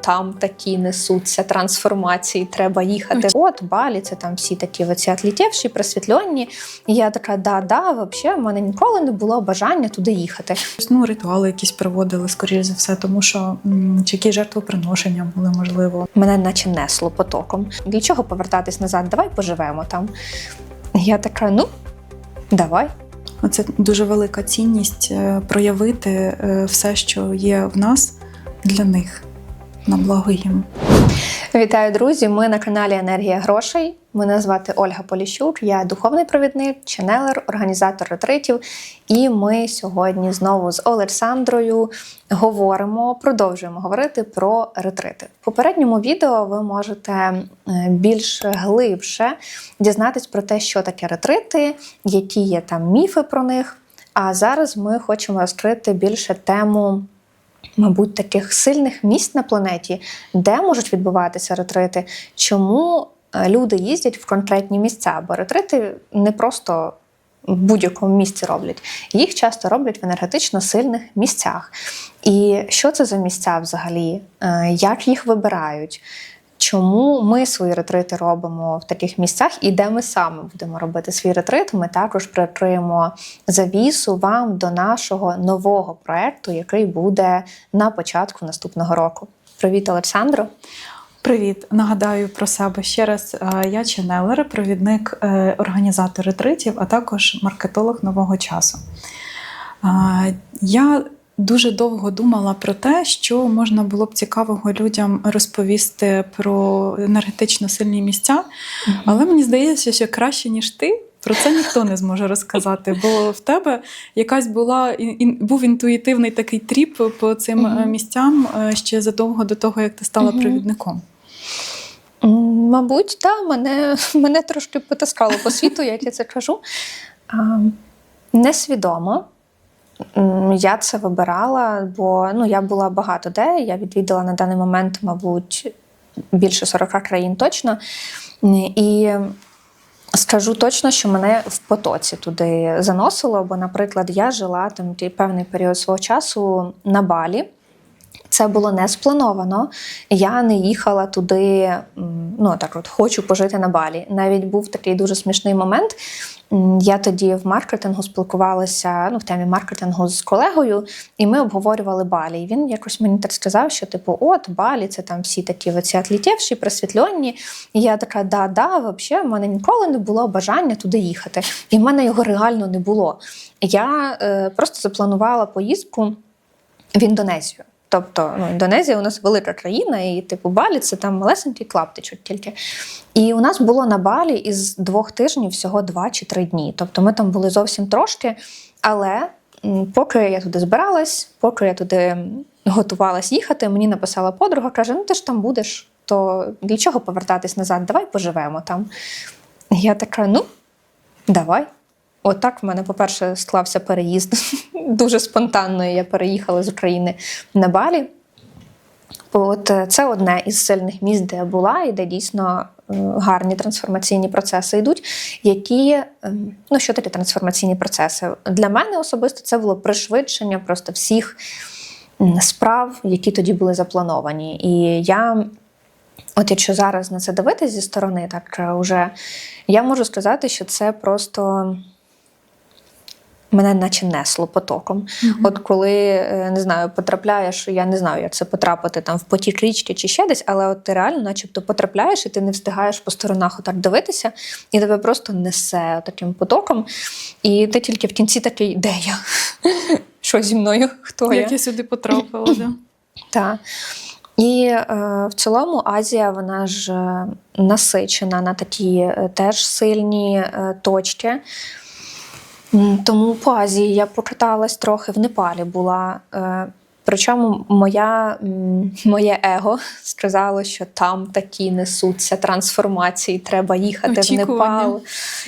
Там такі несуться трансформації, треба їхати. От Балі, це там всі такі оці атлітєвші, просвітлені. І я така, да, да, взагалі, в мене ніколи не було бажання туди їхати. Ну, ритуали якісь проводили, скоріш за все, тому що чи якісь жертвоприношення були можливо. Мене наче несло потоком. Для чого повертатись назад? Давай поживемо там. Я така, ну, давай. Це дуже велика цінність е, проявити е, все, що є в нас для них на благо їм. Вітаю, друзі! Ми на каналі Енергія грошей. Мене звати Ольга Поліщук, я духовний провідник, ченелер, організатор ретритів. І ми сьогодні знову з Олександрою говоримо, продовжуємо говорити про ретрити. В попередньому відео ви можете е, більш глибше дізнатись про те, що таке ретрити, які є там міфи про них. А зараз ми хочемо розкрити більше тему мабуть, таких сильних місць на планеті, де можуть відбуватися ретрити, чому е, люди їздять в конкретні місця, бо ретрити не просто в будь-якому місці роблять, їх часто роблять в енергетично сильних місцях. І що це за місця взагалі? Е, Як їх вибирають? Чому ми свої ретрити робимо в таких місцях і де ми саме будемо робити свій ретрит? Ми також прикриємо завісу вам до нашого нового проекту, який буде на початку наступного року. Привіт, Олександро! Привіт! Нагадаю про себе ще раз. Е, Я ченелер, провідник, е, організатор ретритів, а також маркетолог нового часу. Е, Я дуже довго думала про те, що можна було б цікавого людям розповісти про енергетично сильні місця, але мені здається, що краще, ніж ти. Про це ніхто не зможе розказати, бо в тебе якась була ін- був інтуїтивний такий тріп по цим е, місцям е, ще задовго до того, як ти стала Мгм. провідником. Мабуть, так, мене, мене трошки потаскало по світу, як я це кажу. А, несвідомо. Я це вибирала, бо ну, я була багато де. Я відвідала на даний момент, мабуть, більше 40 країн точно. І скажу точно, що мене в потоці туди заносило, бо, наприклад, я жила там певний період свого часу на Балі. Це було не сплановано. Я не їхала туди, ну так от хочу пожити на Балі. Навіть був такий дуже смішний момент. Я тоді в маркетингу спілкувалася ну, в темі маркетингу з колегою, і ми обговорювали Балі. І він якось мені так сказав, що типу, от Балі, це там всі такі оці атлітєвші, просвітлені. І я така, да, да, взагалі, в мене ніколи не було бажання туди їхати. І в мене його реально не було. Я е, просто запланувала поїздку в Індонезію. Тобто ну, Індонезія у нас велика країна, і типу Балі це там малесенький клаптичок тільки. І у нас було на Балі із двох тижнів всього два чи три дні. Тобто ми там були зовсім трошки. Але поки я туди збиралась, поки я туди готувалась їхати, мені написала подруга, каже: Ну ти ж там будеш, то для чого повертатись назад? Давай поживемо там. Я така, ну, давай. Отак в мене, по-перше, склався переїзд. Дуже спонтанно я переїхала з України на Балі. От е, це одне із сильних міст, де я була, і де дійсно е, гарні трансформаційні процеси йдуть. Які ем, ну що таке трансформаційні процеси? Для мене особисто це було пришвидшення просто всіх справ, які тоді були заплановані. І я От якщо зараз на це дивитися зі сторони, так е, уже я можу сказати, що це просто мене наче несло потоком. От коли е, не знаю, потрапляєш, я не знаю, як це потрапити там в потік річки чи ще десь, але от ти реально, начебто, потрапляєш, і ти не встигаєш по сторонах отак дивитися, і тебе просто несе таким потоком. І ти тільки в кінці такий, де я? Що зі мною? Хто я? Як я сюди потрапила? Да? Так. І е, в цілому Азія вона ж е, насичена на такі е, теж сильні е, точки. Тому по Азії я покаталась трохи в Непалі була. Е, причому моя, моє его сказало, що там такі несуться трансформації, треба їхати в Непал.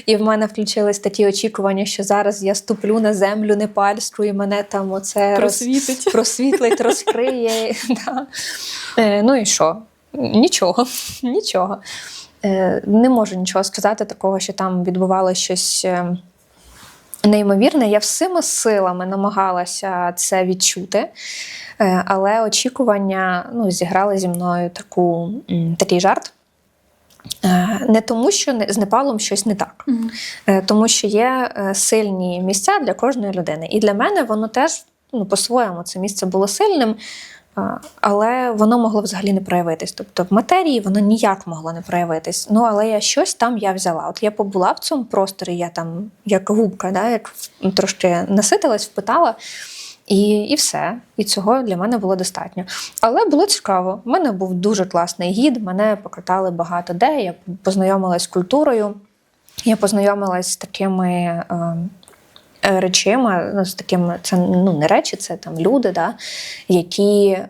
І в мене включились такі очікування, що зараз я ступлю на землю непальську, і мене там оце роз- просвітлить, розкриє. да. е, ну і що? Нічого, нічого. Е, не можу нічого сказати такого, що там відбувалося щось. Неймовірне. Я всіма силами намагалася це відчути, Е, але очікування ну, зіграли зі мною таку, такий жарт. Е, Не тому, що з Непалом щось не так, Е, тому що є сильні місця для кожної людини. І для мене воно теж ну, по-своєму це місце було сильним, але воно могло взагалі не проявитись. Тобто в матерії воно ніяк могло не проявитись. Ну, але я щось там я взяла. От я побула в цьому просторі, я там як губка, да, як трошки наситилась, впитала. І, і все. І цього для мене було достатньо. Але було цікаво. У мене був дуже класний гід, мене покатали багато де. Я познайомилась з культурою, я познайомилась з такими е, речима, ну, з такими, це ну, не речі, це там люди, да, які, е,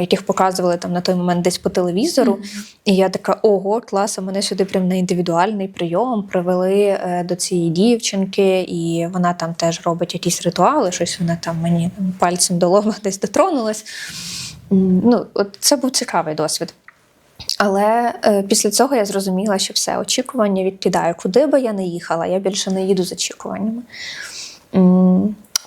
яких показували там на той момент десь по телевізору. І я така: ого, клас, а мене сюди прям на індивідуальний прийом привели е, до цієї дівчинки, і вона там теж робить якісь ритуали, щось вона там мені там, пальцем до лоба десь дотронулась. Ну, от це був цікавий досвід. Але е, після цього я зрозуміла, що все, очікування відкидаю. Куди би я не їхала, я більше не їду з очікуваннями.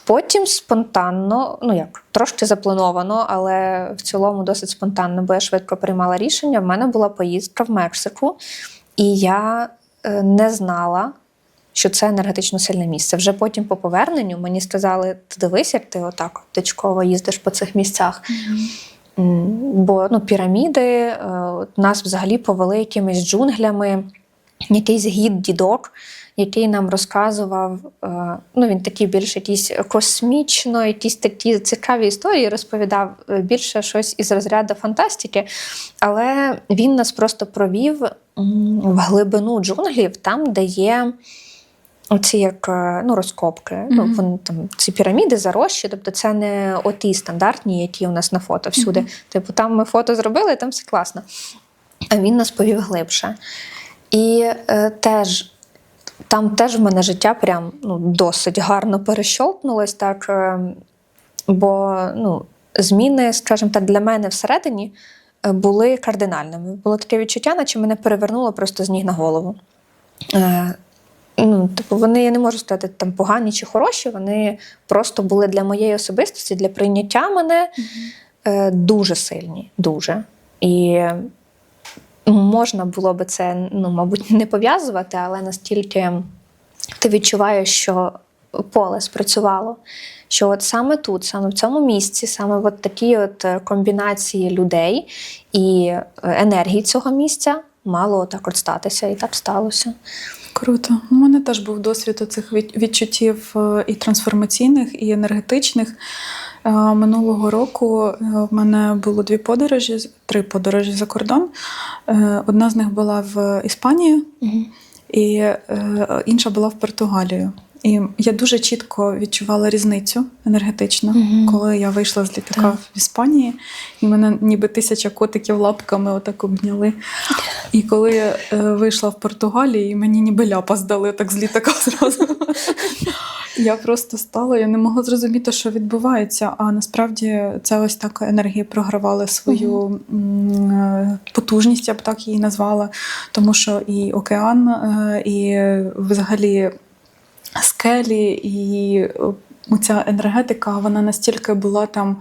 Потім спонтанно, ну як трошки заплановано, але в цілому досить спонтанно, бо я швидко приймала рішення. В мене була поїздка в Мексику, і я е, не знала, що це енергетично сильне місце. Вже потім по поверненню мені сказали: ти дивись, як ти отак точково їздиш по цих місцях. Бо ну, піраміди е, нас взагалі повели якимись джунглями, якийсь гід дідок, який нам розказував. е, Ну, він такий більш якийсь космічно, якісь такі цікаві історії розповідав е, більше щось із розряду фантастики. Але він нас просто провів в глибину джунглів, там, де є. Оці як е, ну, розкопки, ну, вони там ці піраміди зарощі, тобто це не оті стандартні, які у нас на фото всюди. Типу, там ми фото зробили, там все класно. А він нас повів глибше. І е, теж там теж в мене життя прям ну, досить гарно перещолкнулось, так, е, бо ну, зміни, скажімо так, для мене всередині е, були кардинальними. Було таке відчуття, наче мене перевернуло просто з ніг на голову. Е, Ну, типу, вони, я не можу сказати, там погані чи хороші, вони просто були для моєї особистості, для прийняття мене е, дуже сильні. Дуже. І можна було би це, ну, мабуть, не пов'язувати, але настільки ти відчуваєш, що поле спрацювало. Що от саме тут, саме в цьому місці, саме от такі от е, комбінації людей і е, енергії цього місця мало так от статися, і так сталося. Круто. У мене теж був досвід цих відчуттів е, і трансформаційних, і енергетичних. Е, Минулого року е, в мене було дві подорожі, три подорожі за кордон. Е, Одна з них була в Іспанію, і інша була в Португалію. І я дуже чітко відчувала різницю енергетичну, Мгм. коли я вийшла з літака Так. в Іспанії, і мене ніби тисяча котиків лапками отак обняли. І коли я вийшла в Португалії, мені ніби ляпа здали так з літака зразу. Я просто стала, я не могла зрозуміти, що відбувається. А насправді це ось так енергії програвали свою е, потужність, я б так її назвала. Тому що і океан, е, і взагалі скелі, і е, ця енергетика, вона настільки була там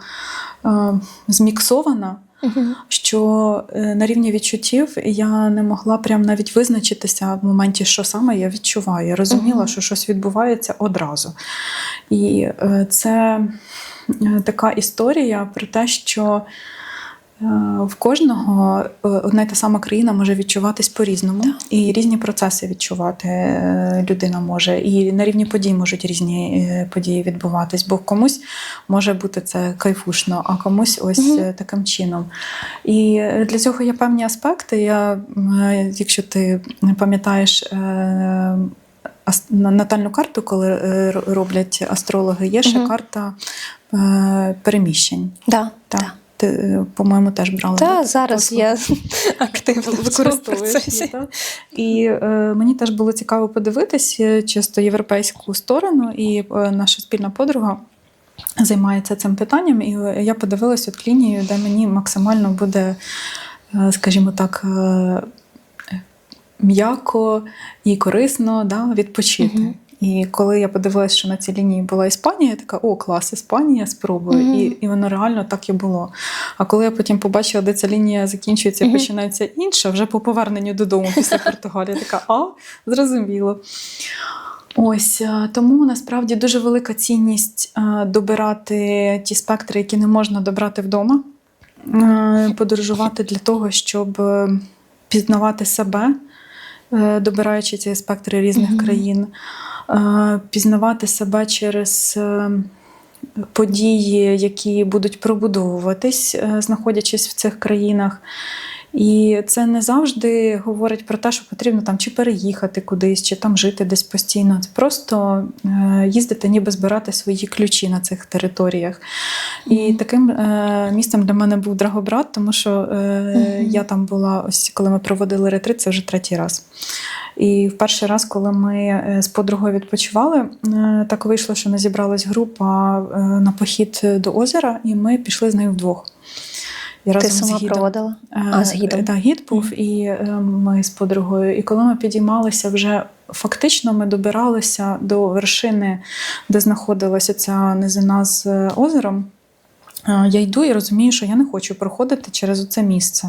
е, зміксована що е, на рівні відчуттів я не могла прям навіть визначитися в моменті, що саме я відчуваю. Я розуміла, угу. що щось відбувається одразу. І е, це е, така історія про те, що в кожного е, одна й та сама країна може відчуватись по-різному, і різні процеси відчувати е, людина може. І на рівні подій можуть різні е, події відбуватись, бо комусь може бути це кайфушно, а комусь ось е, таким чином. І е, для цього є певні аспекти. Я, е, якщо ти пам'ятаєш. е, Натальну карту, коли е, роблять астрологи, є ще Мгм. карта е, переміщень. Да, Так. да. Ти, е, по-моєму, теж брала. Та да, зараз послуг? я активно в цьому процесі. І е, мені теж було цікаво подивитись е, чисто європейську сторону, і е, наша спільна подруга займається цим питанням. І я подивилась от лінію, де мені максимально буде, е, скажімо так, е, м'яко і корисно да, відпочити. Мгм. І коли я подивилася, що на цій лінії була Іспанія, я така, о, клас, Іспанія, спробую. Мгм. І, і воно реально так і було. А коли я потім побачила, де ця лінія закінчується і Мгм. починається інша, вже по поверненню додому після Португалії, така, а, зрозуміло. Ось е, тому насправді дуже велика цінність е, добирати ті спектри, які не можна добрати вдома, Е, подорожувати для того, щоб пізнавати себе, добираючи ці спектри різних Мгм. країн, Е, пізнавати себе через. е, Події, які будуть пробудовуватись, е, знаходячись в цих країнах. І це не завжди говорить про те, що потрібно там чи переїхати кудись, чи там жити десь постійно. Це просто е, їздити, ніби збирати свої ключі на цих територіях. І Мгм. таким е, місцем для мене був Драгобрат, тому що е, Мгм. я там була ось коли ми проводили ретрит, це вже третій раз. І в перший раз, коли ми з подругою відпочивали, е, так вийшло, що не зібралась група е, на похід до озера, і ми пішли з нею вдвох. І Ти разом з сама гідом. проводила? Е, А, з гідом. Так, гід був, і е, ми з подругою. І коли ми підіймалися вже фактично, ми добиралися до вершини, де знаходилася ця низина з е, озером. Е, Я йду і розумію, що я не хочу проходити через це місце.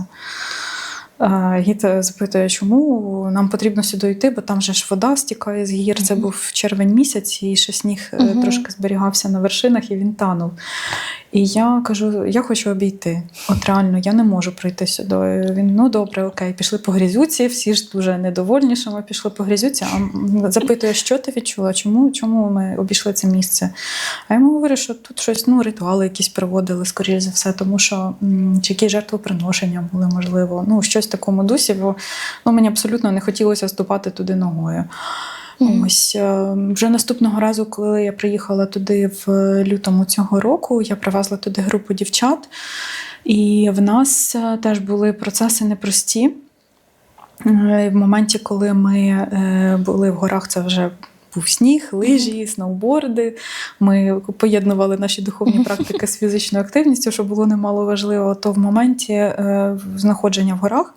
Е, Гід запитує, чому нам потрібно сюди йти, бо там же ж вода стікає з гір. Це був червень місяць, і ще сніг е, Мгм. трошки зберігався на вершинах, і він танув. І я кажу: я хочу обійти. От реально, я не можу пройти сюди. Він ну добре, окей, пішли по грязюці. Всі ж дуже недовольні, що ми пішли по грязюці. А запитує, що ти відчула? Чому, чому ми обійшли це місце? А йому говорю, що тут щось, ну, ритуали якісь проводили, скоріш за все, тому що чи якісь жертвоприношення були, можливо. Ну, щось в такому дусі, бо ну, мені абсолютно не хотілося ступати туди ногою. Мгм. Ось е, вже наступного разу, коли я приїхала туди в лютому цього року, я привезла туди групу дівчат, і в нас е, теж були процеси непрості. Е, В моменті, коли ми були в горах, це вже був сніг, лижі, сноуборди. Ми поєднували наші духовні практики з фізичною активністю, що було немало важливо. То в моменті знаходження в горах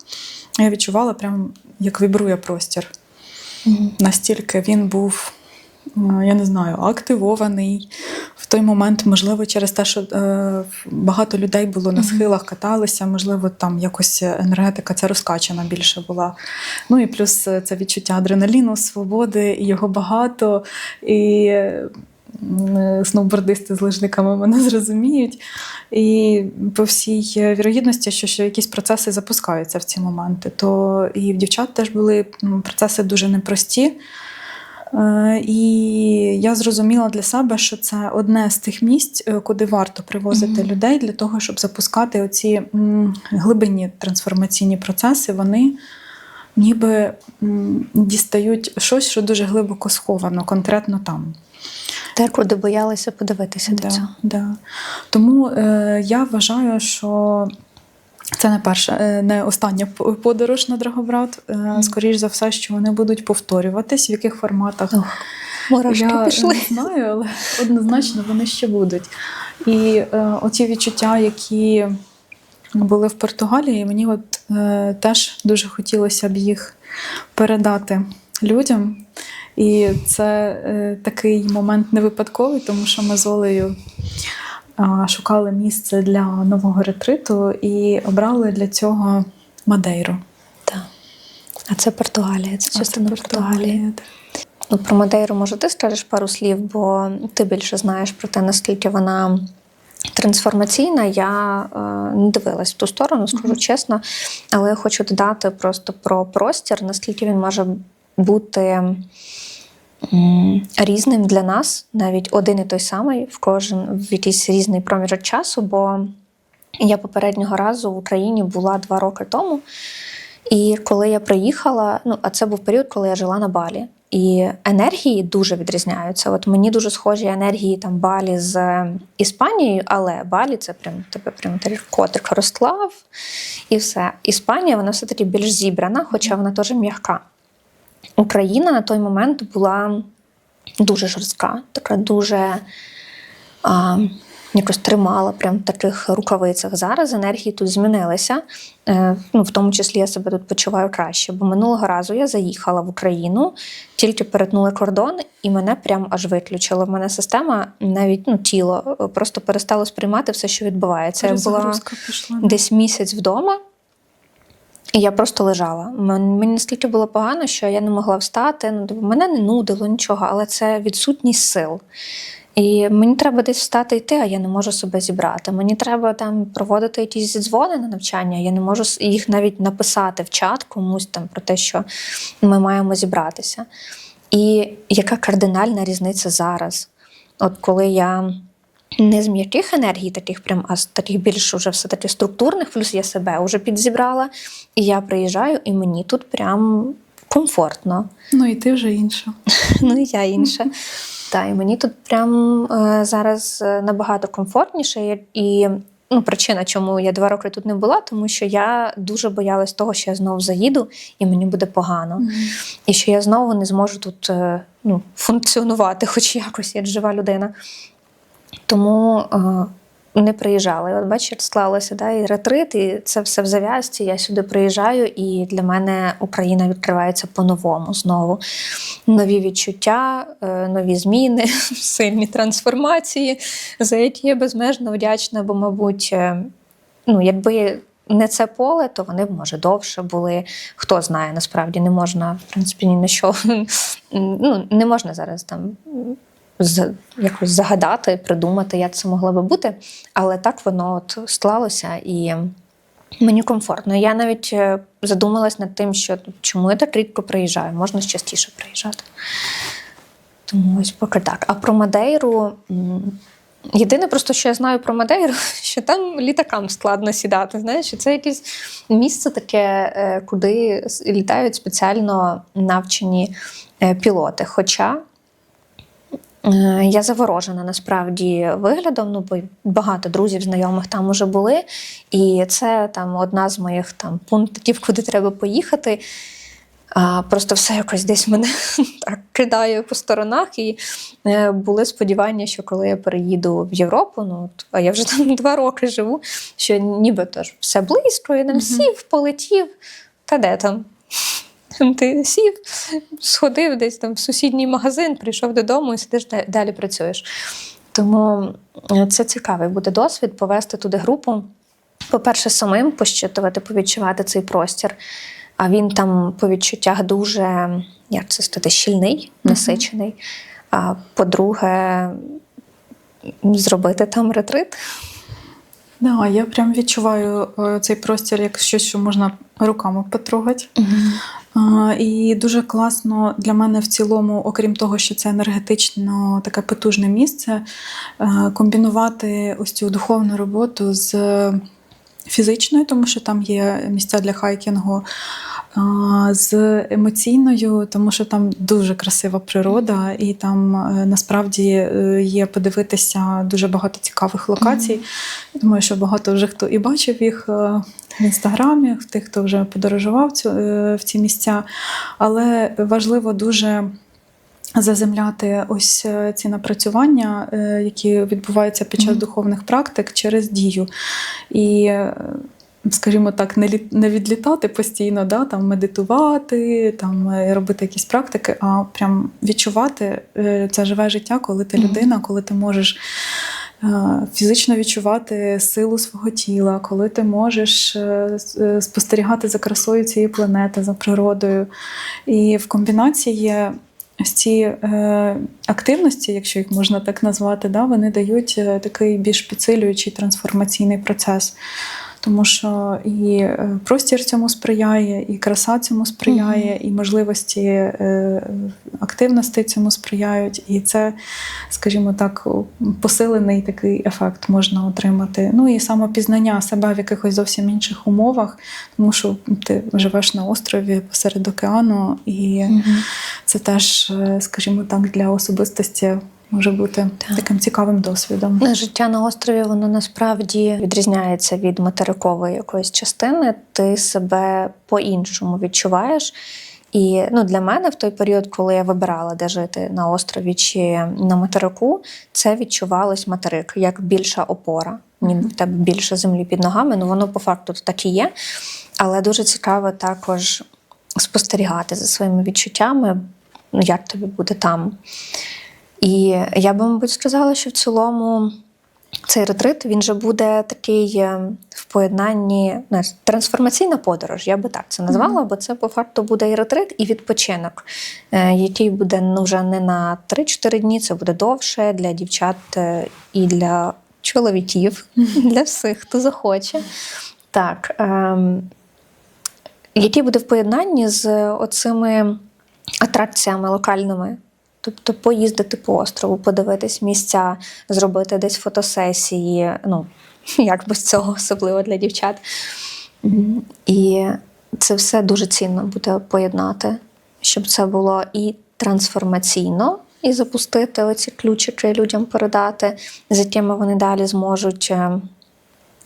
я відчувала прям, як вібрує простір. Настільки він був, я не знаю, активований в той момент, можливо, через те, що е, багато людей було на схилах, каталися, можливо, там якось енергетика ця розкачана більше була. Ну і плюс е, це відчуття адреналіну, свободи, його багато. І сноубордисти з лижниками мене зрозуміють. І по всій е, вірогідності, що, що якісь процеси запускаються в ці моменти, то і в дівчат теж були процеси дуже непрості. Е, І я зрозуміла для себе, що це одне з тих місць, е, куди варто привозити Мгм. людей для того, щоб запускати оці глибинні трансформаційні процеси. Вони ніби дістають щось, що дуже глибоко сховано, конкретно там. Те, куди боялися подивитися до цього. Да. Тому е, я вважаю, що це не перша, е, не остання подорож на Драгобрат. Е, Скоріш за все, що вони будуть повторюватись, в яких форматах. Ох, мурашки я пішли. не знаю, але однозначно вони ще будуть. І е, оці відчуття, які були в Португалії, мені от е, теж дуже хотілося б їх передати людям. І це е, такий момент не випадковий, тому що ми з Олею а, шукали місце для нового ретриту і обрали для цього Мадейру. Так. А це Португалія, це частина Португалії. Ну, про Мадейру, може, ти скажеш пару слів, бо ти більше знаєш про те, наскільки вона трансформаційна. Я е, не дивилась в ту сторону, скажу Мгм. чесно. Але я хочу додати просто про простір, наскільки він може бути різним для нас, навіть один і той самий в кожен в якийсь різний проміжок часу. Бо я попереднього разу в Україні була два роки тому. І коли я приїхала, ну а це був період, коли я жила на Балі. І енергії дуже відрізняються. От мені дуже схожі енергії там Балі з Іспанією, але Балі це прям тебе прям такий котик розклав і все. Іспанія вона все-таки більш зібрана, хоча вона теж м'яка. Україна на той момент була дуже жорстка, така дуже а, якось тримала прям в таких рукавицях. Зараз енергії тут змінилися. Е, ну, в тому числі я себе тут почуваю краще. Бо минулого разу я заїхала в Україну, тільки перетнули кордон, і мене прям аж виключило. В мене система, навіть ну, тіло, е, просто перестало сприймати все, що відбувається. Я була пішла. десь місяць вдома. Я просто лежала. Мені настільки було погано, що я не могла встати. Ну, тобто мене не нудило нічого, але це відсутність сил. І мені треба десь встати йти, а я не можу себе зібрати. Мені треба там проводити якісь дзвони на навчання. Я не можу їх навіть написати в чат комусь там про те, що ми маємо зібратися. І яка кардинальна різниця зараз? От коли я не з м'яких енергій, таких прям, а з таких більш уже все-таки структурних, плюс я себе вже підзібрала. І я приїжджаю, і мені тут прям комфортно. Ну і ти вже інша. Ну і я інша. Та, і мені тут прям е, зараз е, набагато комфортніше. І, ну, причина, чому я два роки тут не була, тому що я дуже боялась того, що я знову заїду і мені буде погано. І що я знову не зможу тут е, ну, функціонувати, хоч якось як жива людина. Тому е, не приїжджала. І от бачиш, склалося, да, і ретрит, і це все в зав'язці. Я сюди приїжджаю, і для мене Україна відкривається по-новому знову. Нові відчуття, е, нові зміни, сильні трансформації, за які я безмежно вдячна, бо, мабуть, е, ну, якби. Не це поле, то вони може довше були. Хто знає, насправді не можна, в принципі, ні на що. Ну, не можна зараз там якось загадати, придумати, як це могло би бути. Але так воно от склалося і мені комфортно. Я навіть е, задумалась над тим, що чому я так рідко приїжджаю, можна частіше приїжджати. Тому ось поки так. А про Мадейру. Єдине, просто що я знаю про Мадейру, що там літакам складно сідати. Знаєш, це якесь місце таке, е, куди літають спеціально навчені е, пілоти. Хоча Я заворожена насправді виглядом. Ну, бо багато друзів, знайомих там уже були. І це там одна з моїх там пунктів, куди треба поїхати. А, просто все якось десь мене так кидає по сторонах. І е, були сподівання, що коли я переїду в Європу, ну от, а я вже там два роки живу, що нібито ж все близько, я там Мгм. сів, полетів. Та де там? Ти сів, сходив десь там в сусідній магазин, прийшов додому і сидиш далі працюєш. Тому е, це цікавий буде досвід повести туди групу. По-перше, самим пощитувати, повідчувати цей простір. А він там по відчуттях дуже, як це сказати, щільний, насичений. А по-друге, зробити там ретрит. Да, я прям відчуваю е, цей простір як щось, що можна руками потрогати. А, І дуже класно для мене в цілому, окрім того, що це енергетично таке потужне місце, е, комбінувати ось цю духовну роботу з фізичною, тому що там є місця для хайкінгу, з емоційною, тому що там дуже красива природа, і там е, насправді е, є подивитися дуже багато цікавих локацій. Я Думаю, що багато вже хто і бачив їх е, в інстаграмі, в тих, хто вже подорожував цю, в ці місця. Але важливо дуже заземляти ось ці напрацювання, які відбуваються під час духовних практик через дію. І Скажімо так, не літ- не відлітати постійно, да, там медитувати, там е, робити якісь практики, а прям відчувати е, це живе життя, коли ти людина, коли ти можеш е, фізично відчувати силу свого тіла, коли ти можеш спостерігати за красою цієї планети, за природою. І в комбінації ці активності, якщо їх можна так назвати, да, вони дають такий більш підсилюючий трансформаційний процес. Тому що і е, простір цьому сприяє, і краса цьому сприяє, і можливості е, активності цьому сприяють. І це, скажімо так, посилений такий ефект можна отримати. Ну і самопізнання себе в якихось зовсім інших умовах, тому що ти живеш на острові посеред океану, і це теж, е, скажімо так, для особистості може бути Так. таким цікавим досвідом. Життя на острові воно насправді відрізняється від материкової якоїсь частини. Ти себе по-іншому відчуваєш. І ну, для мене в той період, коли я вибирала, де жити на острові чи на материку, це відчувалось материк як більша опора. Ніби в тебе більше землі під ногами. Ну воно по факту так і є. Але дуже цікаво також спостерігати за своїми відчуттями, ну, як тобі буде там. І я би, мабуть, сказала, що в цілому цей ретрит він же буде такий е, в поєднанні не, трансформаційна подорож, я би так це назвала, бо це по факту буде і ретрит, і відпочинок, е, який буде ну, вже не на 3-4 дні, це буде довше для дівчат е, і для чоловіків, для всіх, хто захоче. Так. ем, який буде в поєднанні з оцими атракціями локальними. Тобто поїздити по острову, подивитись місця, зробити десь фотосесії. Ну, як без цього, особливо для дівчат. І це все дуже цінно буде поєднати, щоб це було і трансформаційно, і запустити оці ключики людям передати, з якими вони далі зможуть е,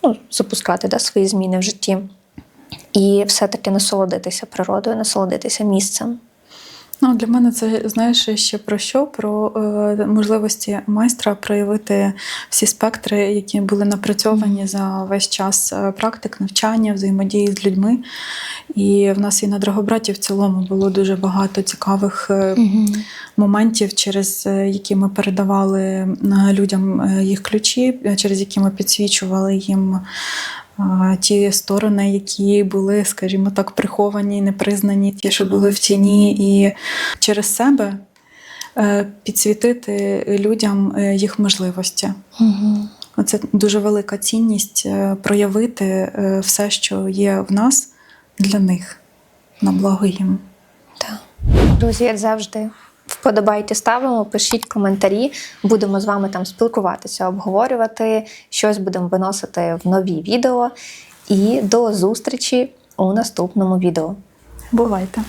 ну, запускати да, свої зміни в житті. І все-таки насолодитися природою, насолодитися місцем. Ну, для мене це знаєш ще про що? Про е, можливості майстра проявити всі спектри, які були напрацьовані за весь час е, практик, навчання, взаємодії з людьми. І в нас і на Драгобраті в цілому було дуже багато цікавих е, моментів, через е, які ми передавали людям їх ключі, через які ми підсвічували їм. Ті сторони, які були, скажімо так, приховані, непризнані, ті, що були в тіні, і через себе е, підсвітити людям е, їх можливості. Угу. Це дуже велика цінність е, проявити все, що є в нас для них на благо їм. Так. Друзі, як завжди, вподобайте, ставимо, пишіть коментарі. Будемо з вами там спілкуватися, обговорювати, щось будемо виносити в нові відео. І до зустрічі у наступному відео. Бувайте!